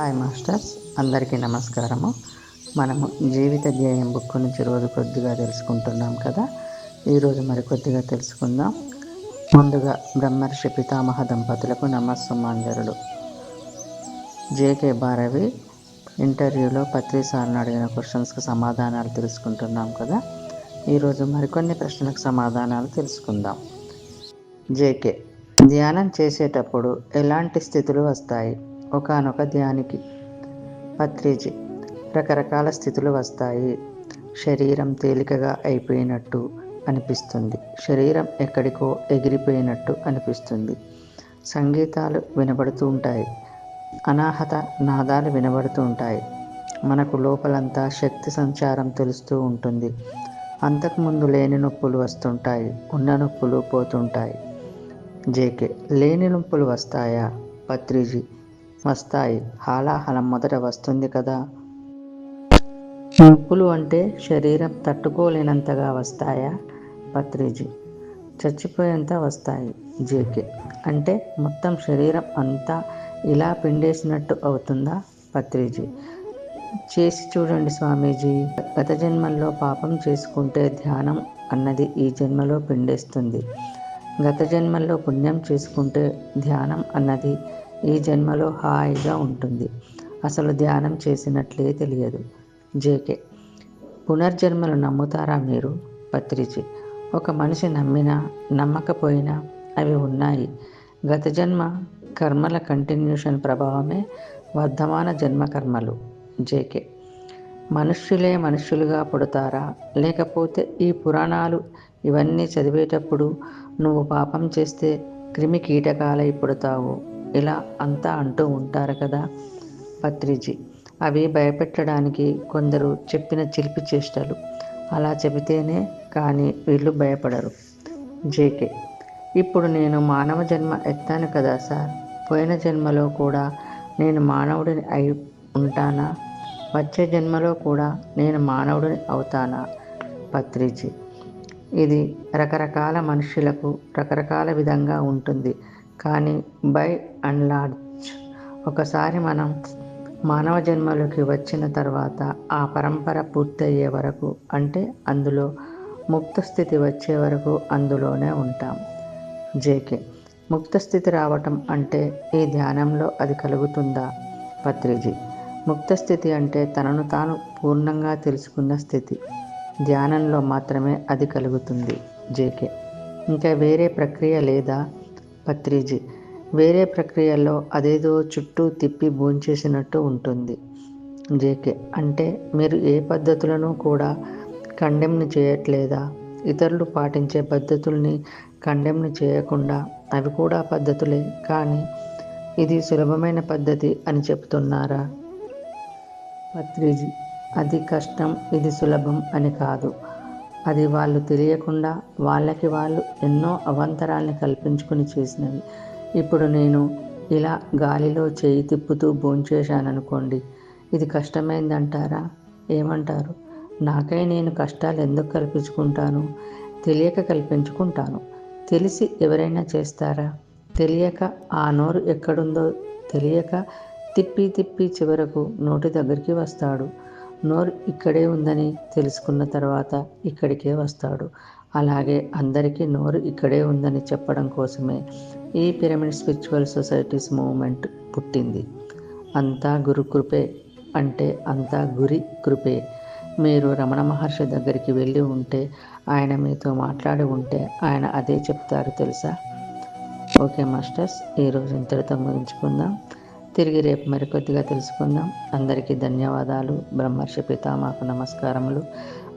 Hi masters అందరికీ నమస్కారము. మనము జీవిత ధ్యేయం బుక్ నుంచి రోజు కొద్దిగా తెలుసుకుంటున్నాం కదా. ఈరోజు మరి కొద్దిగా తెలుసుకుందాం. ముందుగా బ్రహ్మర్షి పితామహ దంపతులకు నమస్సుమాంజరుడు జేకే భారవి ఇంటర్వ్యూలో పత్రి సార్ని అడిగిన క్వశ్చన్స్కి సమాధానాలు తెలుసుకుంటున్నాం కదా. ఈరోజు మరికొన్ని ప్రశ్నలకు సమాధానాలు తెలుసుకుందాం. జేకే ధ్యానం చేసేటప్పుడు ఎలాంటి స్థితులు వస్తాయి? ఒకనొక ధ్యానికి. పత్రిజీ. రకరకాల స్థితులు వస్తాయి. శరీరం తేలికగా అయిపోయినట్టు అనిపిస్తుంది. శరీరం ఎక్కడికో ఎగిరిపోయినట్టు అనిపిస్తుంది. సంగీతాలు వినబడుతూ ఉంటాయి. అనాహత నాదాలు వినబడుతూ ఉంటాయి. మనకు లోపలంతా శక్తి సంచారం తెలుస్తూ ఉంటుంది. అంతకుముందు లేని నొప్పులు వస్తుంటాయి. ఉన్న నొప్పులు పోతుంటాయి. జేకే లేని నొప్పులు వస్తాయా? పత్రిజీ. వస్తాయి. హాలాహలం మొదట వస్తుంది కదా. నొప్పులు అంటే శరీరం తట్టుకోలేనంతగా వస్తాయా? పత్రిజీ చచ్చిపోయేంత వస్తాయి. జేకే. అంటే మొత్తం శరీరం అంతా ఇలా పిండేసినట్టు అవుతుందా? పత్రిజీ చేసి చూడండి స్వామీజీ. గత జన్మల్లో పాపం చేసుకుంటే ధ్యానం అన్నది ఈ జన్మలో పిండేస్తుంది. గత జన్మల్లో పుణ్యం చేసుకుంటే ధ్యానం అన్నది ఈ జన్మలో హాయిగా ఉంటుంది. అసలు ధ్యానం చేసినట్లే తెలియదు. జేకే. పునర్జన్మలు నమ్ముతారా మీరు? పత్రిజీ ఒక మనిషి నమ్మినా నమ్మకపోయినా అవి ఉన్నాయి. గత జన్మ కర్మల కంటిన్యూషన్ ప్రభావమే వర్ధమాన జన్మ కర్మలు. జేకే. మనుష్యులే మనుష్యులుగా పుడతారా? లేకపోతే ఈ పురాణాలు ఇవన్నీ చదివేటప్పుడు నువ్వు పాపం చేస్తే క్రిమి కీటకాలై పుడతావు. ఇలా అంతా అంటూ ఉంటారు కదా పత్రిజీ. అవి భయపెట్టడానికి కొందరు చెప్పిన చిలిపి చేష్టలు. అలా చెబితేనే కానీ వీళ్ళు భయపడరు. జేకే ఇప్పుడు నేను మానవ జన్మ ఎత్తాను కదా సార్. పోయిన జన్మలో కూడా నేను మానవుడిని అయి ఉంటానా? వచ్చే జన్మలో కూడా నేను మానవుడిని అవుతానా? పత్రిజీ. ఇది రకరకాల మనుషులకు రకరకాల విధంగా ఉంటుంది. కానీ బై అండ్ లార్జ్ ఒకసారి మనం మానవ జన్మలోకి వచ్చిన తర్వాత ఆ పరంపర పూర్తయ్యే వరకు అంటే అందులో ముక్త స్థితి వచ్చే వరకు అందులోనే ఉంటాం. జేకే ముక్త స్థితి రావటం అంటే ఈ ధ్యానంలో అది కలుగుతుందా? పత్రిజీ ముక్త స్థితి అంటే తనను తాను పూర్ణంగా తెలుసుకున్న స్థితి. ధ్యానంలో మాత్రమే అది కలుగుతుంది. జేకే ఇంకా వేరే ప్రక్రియ లేదా? పత్రిజీ. వేరే ప్రక్రియలో అదేదో చుట్టూ తిప్పి భోంచేసినట్టు ఉంటుంది. జేకే. అంటే మీరు ఏ పద్ధతులను కూడా కండెమ్ని చేయట్లేదా? ఇతరులు పాటించే పద్ధతుల్ని కండెమ్ని చేయకుండా అవి కూడా పద్ధతులే. కానీ ఇది సులభమైన పద్ధతి అని చెప్తున్నారా? పత్రిజీ. అది కష్టం ఇది సులభం అని కాదు. అది వాళ్ళు తెలియకుండా వాళ్ళకి వాళ్ళు ఎన్నో అవాంతరాల్ని కల్పించుకుని చేసినవి. ఇప్పుడు నేను ఇలా గాలిలో చేయి తిప్పుతూ భోంచేశాననుకోండి ఇది కష్టమైందంటారా? ఏమంటారు? నాకై నేను కష్టాలు ఎందుకు కల్పించుకుంటాను? తెలియక కల్పించుకుంటాను. తెలిసి ఎవరైనా చేస్తారా? తెలియక ఆ నోరు ఎక్కడుందో తెలియక తిప్పి తిప్పి చివరకు నోటి దగ్గరికి వస్తాడు. నోరు ఇక్కడే ఉందని తెలుసుకున్న తర్వాత ఇక్కడికే వస్తాడు. అలాగే అందరికీ నోరు ఇక్కడే ఉందని చెప్పడం కోసమే ఈ పిరమిడ్ స్పిరిచువల్ సొసైటీస్ మూవ్మెంట్ పుట్టింది. అంతా గురు కృపే అంటే అంతా గురి కృపే. మీరు రమణ మహర్షి దగ్గరికి వెళ్ళి ఉంటే ఆయన మీతో మాట్లాడి ఉంటే ఆయన అదే చెప్తారు తెలుసా? ఓకే మాస్టర్స్ ఈరోజు ఇంతటితో ముగించుకుందాం. తిరిగి రేపు మరికొద్దిగా తెలుసుకుందాం. అందరికీ ధన్యవాదాలు. బ్రహ్మర్షి పితామాకు నమస్కారములు.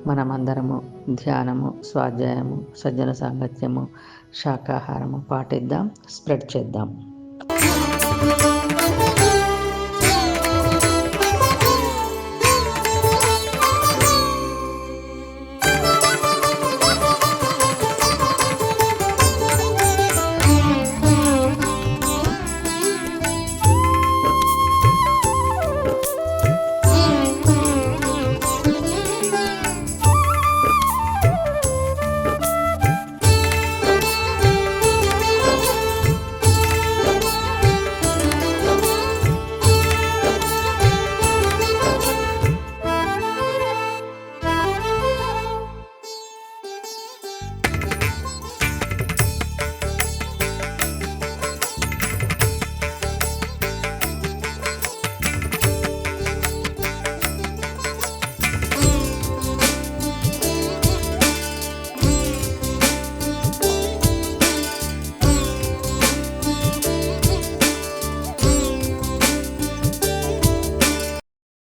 మనమందరము ధ్యానము స్వాధ్యాయము సజ్జన సాంగత్యము శాకాహారము పాటిద్దాం. స్ప్రెడ్ చేద్దాం.